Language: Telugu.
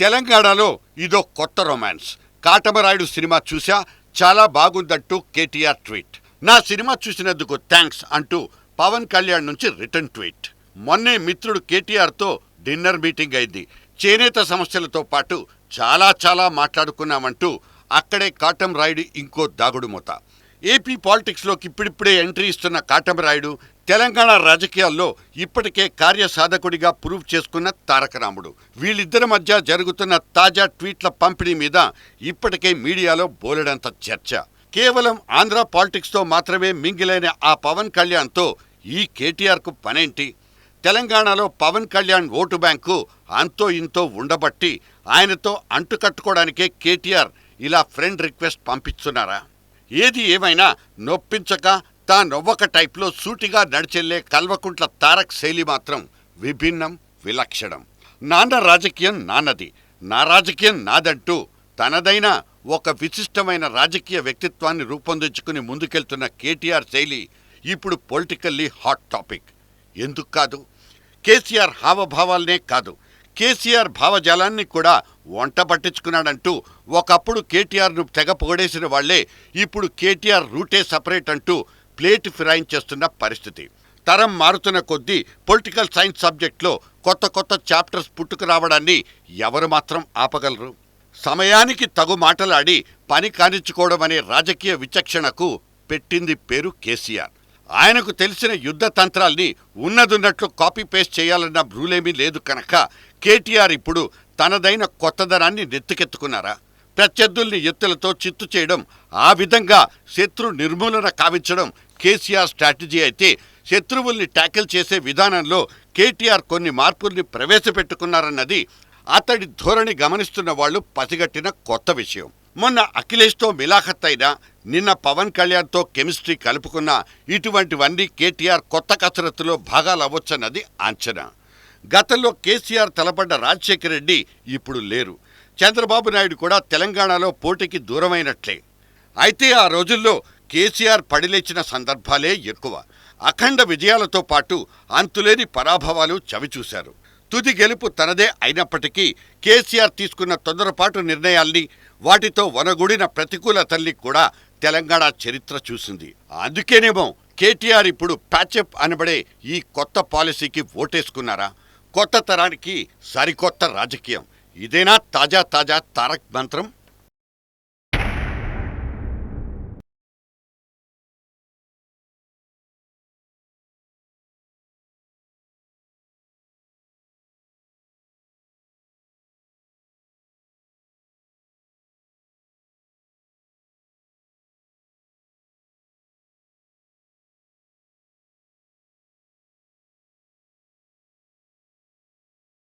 తెలంగాణలో ఇదో కొత్త రొమాన్స్. కాటమరాయుడు సినిమా చూసా చాలా బాగుందంటూ కేటీఆర్ ట్వీట్. నా సినిమా చూసినందుకు థ్యాంక్స్ అంటూ పవన్ కళ్యాణ్ నుంచి రిటర్న్ ట్వీట్. మొన్నే మిత్రుడు కేటీఆర్తో డిన్నర్ మీటింగ్ అయింది. చేనేత సమస్యలతో పాటు చాలా చాలా మాట్లాడుకున్నామంటూ అక్కడే కాటం రాయుడు ఇంకో దాగుడుమూత. ఏపీ పాలిటిక్స్లోకి ఇప్పుడిప్పుడే ఎంట్రీ ఇస్తున్న కాటమరాయుడు తెలంగాణ రాజకీయాల్లో ఇప్పటికే కార్యసాధకుడిగా ప్రూవ్ చేసుకున్న తారక రాముడు వీళ్ళిద్దరి మధ్య జరుగుతున్న తాజా ట్వీట్ల పంపిణీ మీద ఇప్పటికే మీడియాలో బోలెడంత చర్చ. కేవలం ఆంధ్ర పాలిటిక్స్తో మాత్రమే మింగిలైన ఆ పవన్ కళ్యాణ్తో ఈ కేటీఆర్కు పనేంటి? తెలంగాణలో పవన్ కళ్యాణ్ ఓటు బ్యాంకు అంతో ఇంతో ఉండబట్టి ఆయనతో అంటుకట్టుకోవడానికే కేటీఆర్ ఇలా ఫ్రెండ్ రిక్వెస్ట్ పంపిస్తున్నారా? ఏది ఏమైనా నొప్పించక తానొవ్వక టైప్లో సూటిగా నడిచెళ్ళే కల్వకుంట్ల తారక్ శైలి మాత్రం విభిన్నం విలక్షణం. నాన్న రాజకీయం నాన్నది. నా రాజకీయం నాదంటూ తనదైన ఒక విశిష్టమైన రాజకీయ వ్యక్తిత్వాన్ని రూపొందించుకుని ముందుకెళ్తున్న కేటీఆర్ శైలి ఇప్పుడు పొలిటికల్లీ హాట్ టాపిక్. ఎందుకు కాదు? కేసీఆర్ హావభావాలనే కాదు. కేసీఆర్ భావజాలాన్ని కూడా వంట పట్టించుకున్నాడంటూ ఒకప్పుడు కేటీఆర్ను తెగ పొగడేసిన వాళ్ళే ఇప్పుడు కేటీఆర్ రూటే సపరేట్ అంటూ ప్లేట్ ఫిరాయించేస్తున్న పరిస్థితి. తరం మారుతున్న కొద్దీ పొలిటికల్ సైన్స్ సబ్జెక్ట్లో కొత్త కొత్త చాప్టర్స్ పుట్టుకు రావడాన్ని ఎవరు మాత్రం ఆపగలరు? సమయానికి తగు మాటలాడి పని కానిచ్చుకోవడం అనే రాజకీయ విచక్షణకు పెట్టింది పేరు కేసీఆర్. ఆయనకు తెలిసిన యుద్ధ తంత్రాల్ని ఉన్నదున్నట్లు కాపీ పేస్ట్ చేయాలన్న బ్రూలేమీ లేదు కనుక కేటీఆర్ ఇప్పుడు తనదైన కొత్తదనాన్ని నెత్తికెత్తుకున్నారా? ప్రత్యర్థుల్ని ఎత్తులతో చిత్తు చేయడం ఆ విధంగా శత్రు నిర్మూలన కావించడం కేసీఆర్ స్ట్రాటజీ అయితే శత్రువుల్ని ట్యాకిల్ చేసే విధానంలో కేటీఆర్ కొన్ని మార్పుల్ని ప్రవేశపెట్టుకున్నారన్నది అతడి ధోరణి గమనిస్తున్న వాళ్ళు పసిగట్టిన కొత్త విషయం. మొన్న అఖిలేష్తో మిలాఖత్ అయినా నిన్న పవన్ కళ్యాణ్తో కెమిస్ట్రీ కలుపుకున్న ఇటువంటివన్నీ కేటీఆర్ కొత్త కసరత్తులో భాగాలవ్వచ్చన్నది అంచనా. గతంలో కేసీఆర్ తలపడ్డ రాజశేఖర రెడ్డి ఇప్పుడు లేరు. చంద్రబాబు నాయుడు కూడా తెలంగాణలో పోటీకి దూరమైనట్లే. అయితే ఆ రోజుల్లో కేసీఆర్ పడిలేచిన సందర్భాలే ఎక్కువ. అఖండ విజయాలతో పాటు అంతులేని పరాభవాలు చవిచూశారు. తుది గెలుపు తనదే అయినప్పటికీ కేసీఆర్ తీసుకున్న తొందరపాటు నిర్ణయాల్ని వాటితో వనగూడిన ప్రతికూలతల్ని కూడా తెలంగాణ చరిత్ర చూసింది. అందుకేనేమో కేటీఆర్ ఇప్పుడు ప్యాచప్ అనబడే ఈ కొత్త పాలసీకి ఓటేసుకున్నారా? కొత్త తరానికి సరికొత్త రాజకీయం. ఇదేనా తాజా తాజా తారక్ మంత్రం?